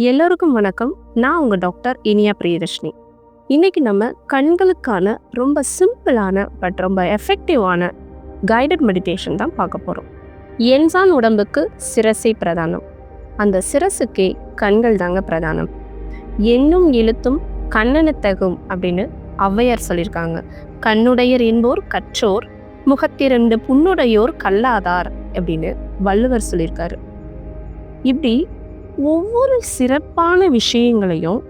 எல்லோருக்கும் வணக்கம். நான் உங்கள் டாக்டர் இனியா பிரியதர்ஷினி. இன்றைக்கி நம்ம கண்களுக்கான ரொம்ப சிம்பிளான பட் ரொம்ப எஃபெக்டிவான கைடட் மெடிடேஷன் தான் பார்க்க போகிறோம் என்சான் உடம்புக்கு சிரசே பிரதானம். அந்த சிரசுக்கே கண்கள் தாங்க பிரதானம். எண்ணும் எழுத்தும் கண்ணனத்தகும் அப்படின்னு ஔவையார் சொல்லியிருக்காங்க. கண்ணுடையர் என்போர் கற்றோர் முகத்திரண்டு புண்ணுடையோர் கல்லாதார் அப்படின்னு வள்ளுவர் சொல்லியிருக்காரு. இப்படி ஒவ்வொரு சிறப்பான விஷயங்களையும்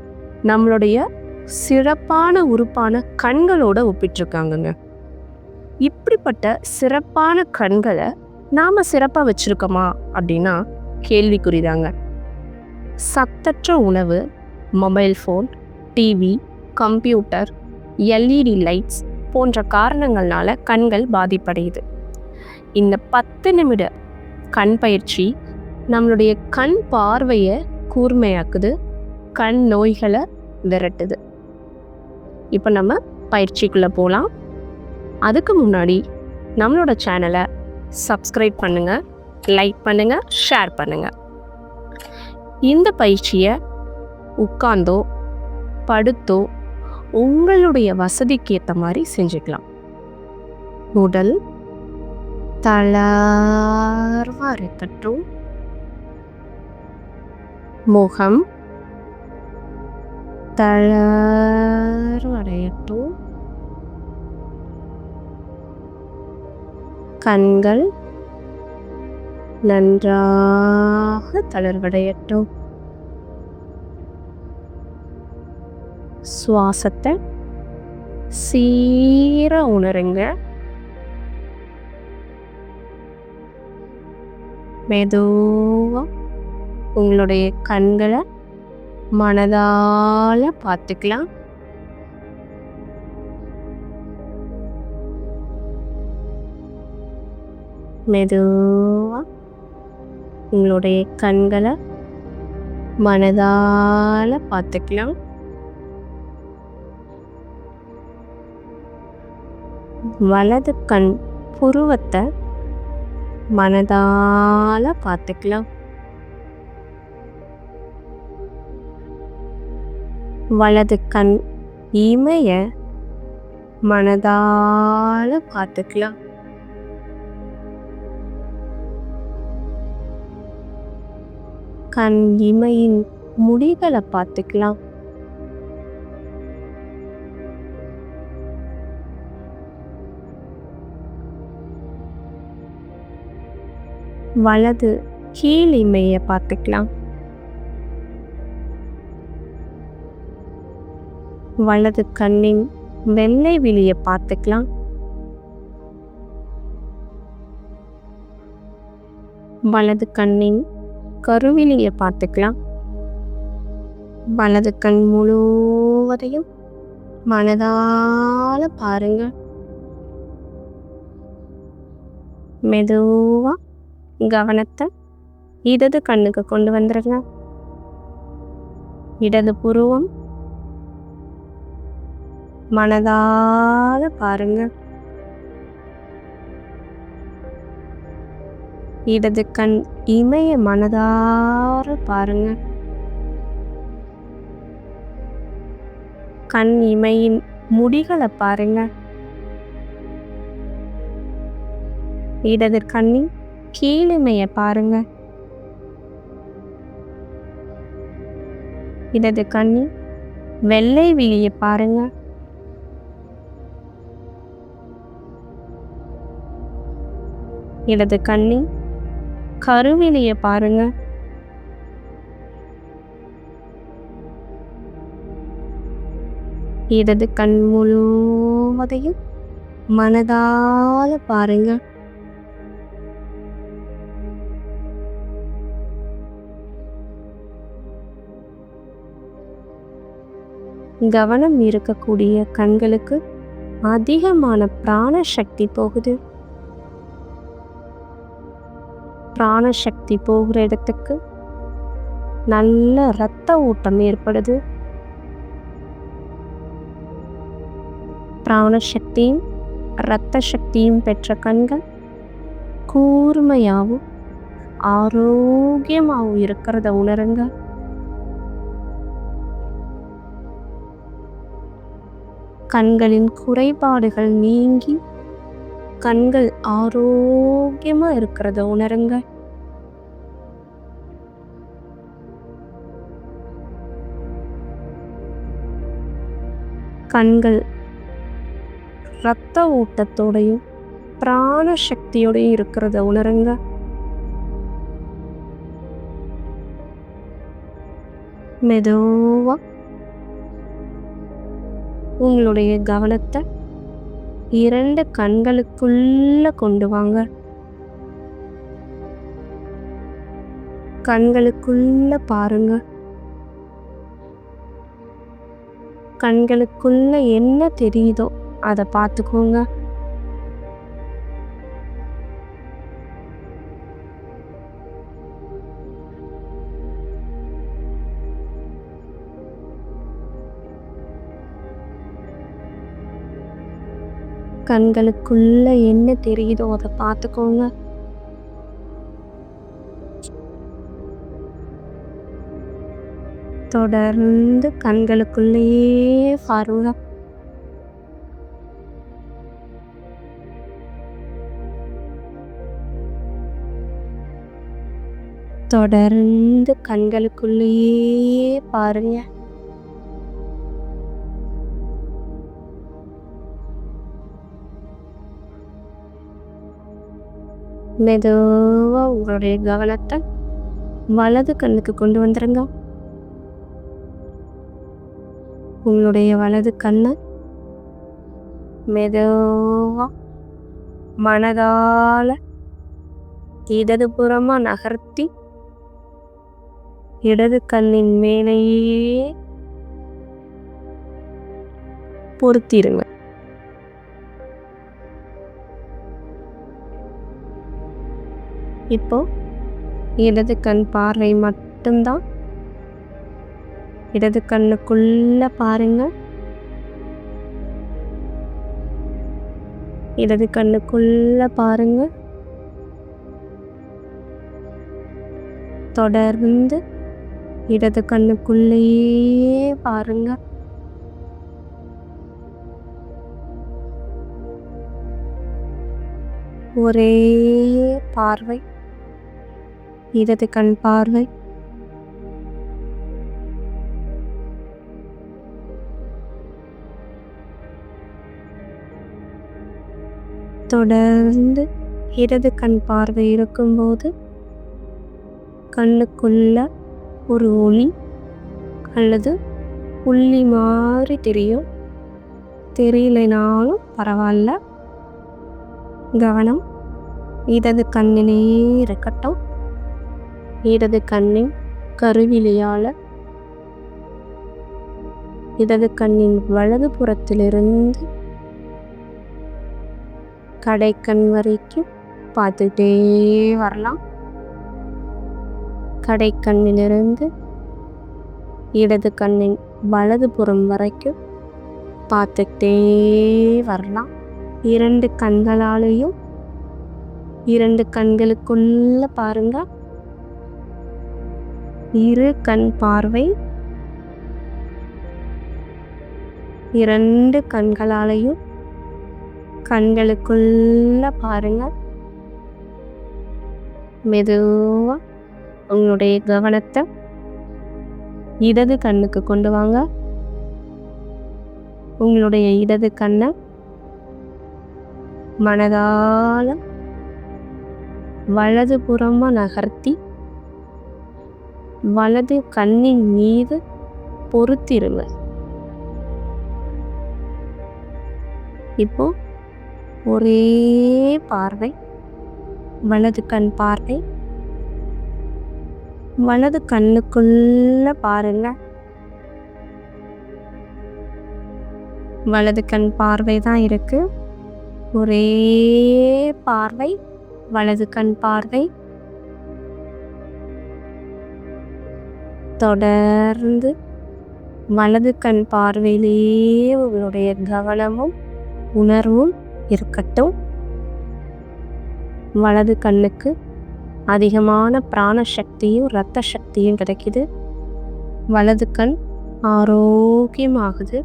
நம்மளுடைய சிறப்பான உறுப்பான கண்களோட ஒப்பிட்டிருக்காங்கங்க. இப்படிப்பட்ட சிறப்பான கண்களை நாம் சிறப்பாக வச்சுருக்கோமா அப்படின்னா கேள்விக்குறிதாங்க. சத்தற்ற உணவு mobile phone TV computer LED lights போன்ற காரணங்கள்னால கண்கள் பாதிப்படையுது. இந்த பத்து நிமிட கண் பயிற்சி நம்மளுடைய கண் பார்வையை கூர்மையாக்குது கண் நோய்களை விரட்டுது. இப்போ நம்ம பயிற்சிக்குள்ளே போகலாம் அதுக்கு முன்னாடி நம்மளோட சேனலை சப்ஸ்கிரைப் பண்ணுங்கள் லைக் பண்ணுங்கள் ஷேர் பண்ணுங்கள் இந்த பயிற்சியை உட்கார்ந்தோ படுத்தோ உங்களுடைய வசதிக்கு ஏற்ற மாதிரி செஞ்சுக்கலாம். உடல் தளர்வாக இருக்கட்டும் முகம் தளர்வடையட்டும் கண்கள் நன்றாக தளர்வடையட்டும் சுவாசத்தை சீர உணருங்க மெதுவா உங்களுடைய கண்களை மனதால பார்த்துக்கலாம். மெதுவாக உங்களுடைய கண்களை மனதால பார்த்துக்கலாம். வலது கண் புருவத்தை மனதால பார்த்துக்கலாம். வலது கண் இமைய மனதால பார்த்துக்கலாம். கண் இமையின் முடிகளை பார்த்துக்கலாம். வலது கீழ் இமையை பார்த்துக்கலாம். வலது கண்ணின் வெள்ளை விழிய பார்த்துக்கலாம். வலது கண்ணின் கருவிலியை பார்த்துக்கலாம். வலது கண் முழுவதையும் மனதால பாருங்க மெதுவா கவனத்தை இடது கண்ணுக்கு கொண்டு வந்துருங்க. இடது புருவம் மனதார பாருங்க. இடது கண் இமைய மனதார பாருங்க. கண் இமையின் முடிகளை பாருங்க. இடது கண்ணின் கீழிமைய பாருங்க. இடது கண்ணின் வெள்ளை விழிய பாருங்க. இடது கண்ணி கருவிலைய பாருங்க. இடது கண் முழுவதையும் மனதால பாருங்க. கவனம் இருக்கக்கூடிய கண்களுக்கு அதிகமான பிராண சக்தி போகுது. பிராணசக்தி போகிற இடத்துக்கு நல்ல இரத்த ஓட்டம் ஏற்படுது. பிராணசக்தியும் இரத்த சக்தியும் பெற்ற கண்கள் கூர்மையாகவும் ஆரோக்கியமாகவும் இருக்கிறத உணருங்க. கண்களின் குறைபாடுகள் நீங்கி கண்கள் ஆரோக்கியமா இருக்கிறத உணருங்க. கண்கள் இரத்த ஓட்டத்தோடையும் பிராண சக்தியோடையும் இருக்கிறத உணருங்க. மெதுவா உங்களுடைய கவனத்தை இரண்டு கண்களுக்குள்ள கொண்டு வாங்க. கண்களுக்குள்ள பாருங்க. கண்களுக்குள்ள என்ன தெரியுதோ அதை பார்த்துக்கோங்க. கண்களுக்குள்ள என்ன தெரியுதோ அதை பார்த்துக்கோங்க. தொடர்ந்து கண்களுக்குள்ளேயே பாருங்க. தொடர்ந்து கண்களுக்குள்ளேயே பாருங்க. மெதுவாக உங்களுடைய கவனத்தை வலது கண்ணுக்கு கொண்டு வந்துருங்க. உங்களுடைய வலது கண்ணை மெதுவா இடது புறமாக நகர்த்தி இடது கண்ணின் மேலேயே பொருத்திடுங்க இப்போ இடது கண் பார்வை மட்டும்தான். இடது கண்ணுக்குள்ள பாருங்க இடது கண்ணுக்குள்ள பாருங்க தொடர்ந்து இடது கண்ணுக்குள்ளேயே பாருங்க ஒரே பார்வை. இடது கண் பார்வை. தொடர்ந்து இடது கண் பார்வை இருக்கும்போது கண்ணுக்குள்ள ஒரு ஒளி அல்லது புள்ளி மாதிரி தெரியும். தெரியலைனாலும் பரவாயில்ல. கவனம் இடது கண்ணினே இருக்கட்டும். இடது கண்ணின் கருவிலியால இடது கண்ணின் வலது புறத்திலிருந்து கடைக்கண் வரைக்கும் பார்த்துட்டே வரலாம். கடைக்கண்ணிலிருந்து இடது கண்ணின் வலது புறம் வரைக்கும் பார்த்துக்கிட்டே வரலாம். இரண்டு கண்களாலேயும் இரண்டு கண்களுக்குள்ள பாருங்கள் இரு கண் பார்வை. இரண்டு கண்களாலையும் கண்களுக்குள்ள பாருங்க மெதுவா உங்களுடைய கவனத்தை இடது கண்ணுக்கு கொண்டு வாங்க. உங்களுடைய இடது கண்ணை மனதால வலது புறமா நகர்த்தி வலது கண்ணின் மீது பொறுத்திருங்க. இப்போ ஒரே பார்வை வலது கண் பார்வை. வலது கண்ணுக்குள்ள பாருங்க. வலது கண் பார்வை தான் இருக்கு. ஒரே பார்வை வலது கண் பார்வை. தொடர்ந்து வலது கண் பார்வையிலேயே உங்களுடைய கவனமும் உணர்வும் இருக்கட்டும். வலது கண்ணுக்கு அதிகமான பிராண சக்தியும் இரத்த சக்தியும் கிடைக்குது. வலது கண் ஆரோக்கியமாகுது.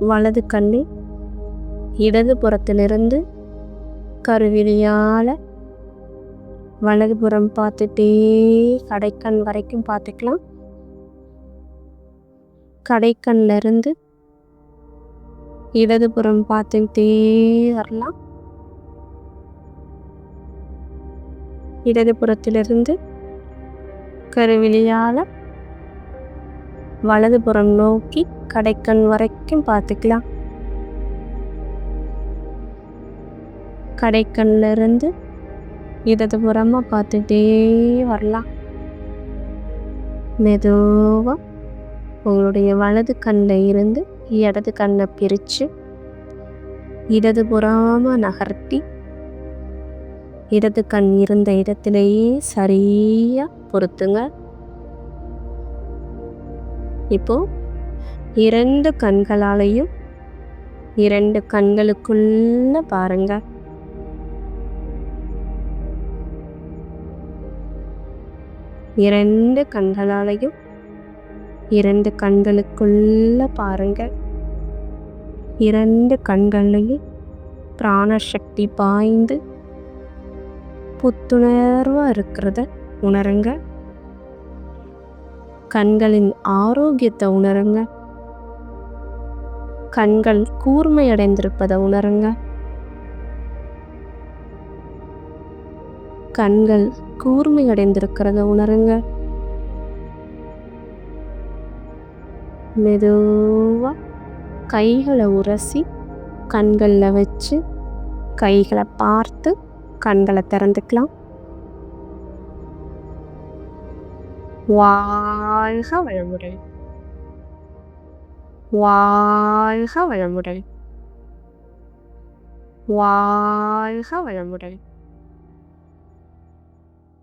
வலது கண்ணை இடது புறத்திலிருந்து கருவிழியால் வலதுபுறம் பார்த்துட்டே கடைக்கண் வரைக்கும் பார்த்துக்கலாம். கடைக்கண்ல இருந்து இடதுபுறம் பார்த்துக்கிட்டே வரலாம். இடதுபுறத்திலிருந்து கருவிழியால் வலதுபுறம் நோக்கி கடைக்கண் வரைக்கும் பார்த்துக்கலாம். கடைக்கண்ணிலிருந்து இடதுபுறமாக பார்த்துட்டே வரலாம் மெதுவாக உங்களுடைய வலது கண்ணில் இருந்து இடது கண்ணை பிரித்து இடதுபுறமாக நகர்த்தி இடது கண் இருந்த இடத்திலேயே சரியாக பொருத்துங்க இப்போ இரண்டு கண்களாலையும் இரண்டு கண்களுக்குள்ள பாருங்கள் இரண்டு கண்களாலையும் இரண்டு கண்களுக்குள்ள பாருங்கள். இரண்டு கண்களையும் பிராணசக்தி பாய்ந்து புத்துணர்வாக இருக்கிறத உணருங்க. கண்களின் ஆரோக்கியத்தை உணருங்க. கண்கள் கூர்மையடைந்திருப்பதை உணருங்க. கண்கள் கூர்மையடைந்திருக்கிறத உணருங்க மெதுவாக கைகளை உரசி கண்களில் வச்சு கைகளை பார்த்து கண்களை திறந்துக்கலாம். வாழ்க வளமுடன் வாழ்க வளமுடன் வாழ்க வளமுடன்